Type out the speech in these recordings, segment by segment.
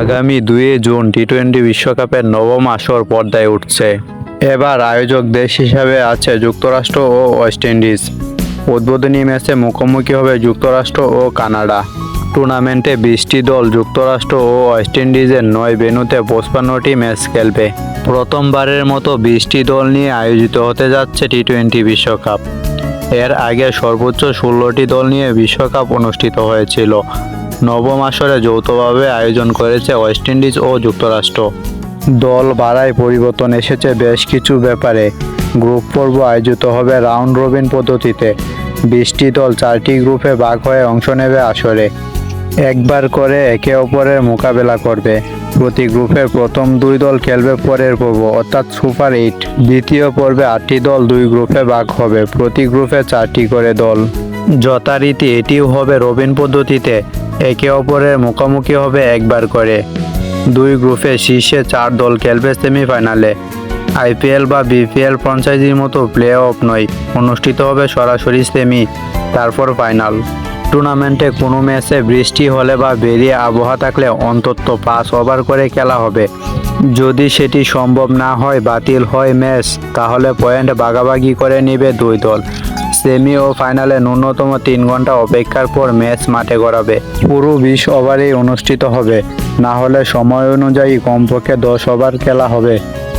আগামী দুয়ে June T twenty বিশ্বকাপের নবম আসর পর্দায় উঠছে। এবার আয়োজক দেশ হিসাবে আছে যুক্তরাষ্ট্র ও ওয়েস্ট ইন্ডিজ। উদ্বোধনী ম্যাচে মুখোমুখি হবে যুক্তরাষ্ট্র ও কানাডা। টুর্নামেন্টে বিশটি দল যুক্তরাষ্ট্র ও ওয়েস্ট ইন্ডিজের নয় বেনুতে পঁচপান্নটি ম্যাচ খেলবে। প্রথমবারের মতো বিশটি দল নিয়ে আয়োজিত হতে যাচ্ছে টি টোয়েন্টি বিশ্বকাপ। এর আগে সর্বোচ্চ ষোলোটি দল নিয়ে বিশ্বকাপ অনুষ্ঠিত হয়েছিল। নবম আসরে যৌথভাবে আয়োজন করেছে ওয়েস্ট ইন্ডিজ ও যুক্তরাষ্ট্র। দল বাড়ায় পরিবর্তন এসেছে বেশ কিছু ব্যাপারে। গ্রুপ পর্ব আয়োজিত হবে রাউন্ড রবিন পদ্ধতিতে। বিশটি দল চারটি গ্রুপে ভাগ হয়ে অংশ নেবে আসরে। একবার করে একে অপরের মোকাবেলা করবে। প্রতি গ্রুপে প্রথম দুই দল খেলবে পরের পর্ব, অর্থাৎ সুপার এইট। দ্বিতীয় পর্বে আটটি দল দুই গ্রুপে ভাগ হবে, প্রতি গ্রুপে চারটি করে দল। যথারীতি এটিও হবে রবিন পদ্ধতিতে। একে অপরের মুখোমুখি হবে একবার করে। দুই গ্রুপে শীর্ষে চার দল খেলবে সেমিফাইনালে। আইপিএল বা বিপিএল ফ্রাঞ্চাইজির মতো প্লে অফ নয়, অনুষ্ঠিত হবে সরাসরি সেমি তারপর ফাইনাল টুর্নামেন্টে কোনো ম্যাচে বৃষ্টি হলে বা বেরিয়ে আবহাওয়া থাকলে অন্তত পাঁচ ওভার করে খেলা হবে। যদি সেটি সম্ভব না হয়, বাতিল হয় ম্যাচ, তাহলে পয়েন্ট ভাগাভাগি করে নেবে দুই দল। সেমি ও ফাইনালে ন্যূনতম তিন ঘণ্টা অপেক্ষার পর ম্যাচ মাঠে গড়াবে। পুরো বিশ ওভারেই অনুষ্ঠিত হবে। না হলে সময় অনুযায়ী কমপক্ষে দশ ওভার খেলা হবে।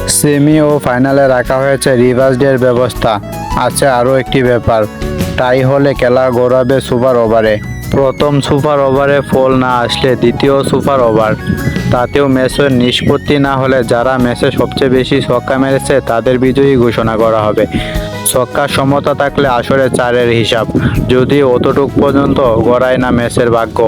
সেমি ও ফাইনালে রাখা হয়েছে রিভার্স ডের ব্যবস্থা। আছে আরও একটি ব্যাপার। তাই হলে খেলা গড়াবে সুপার ওভারে। প্রথম সুপার ওভারে ফল না আসলে দ্বিতীয় সুপার ওভার। তাতেও ম্যাচের নিষ্পত্তি না হলে যারা ম্যাচে সবচেয়ে বেশি ছক্কা মেরেছে, তাদের বিজয়ী ঘোষণা করা হবে। ছক্কা সমতা থাকলে আসরে চারের হিসাব যদি অতটুক পর্যন্ত গড়ায় না ম্যাচের ভাগ্য।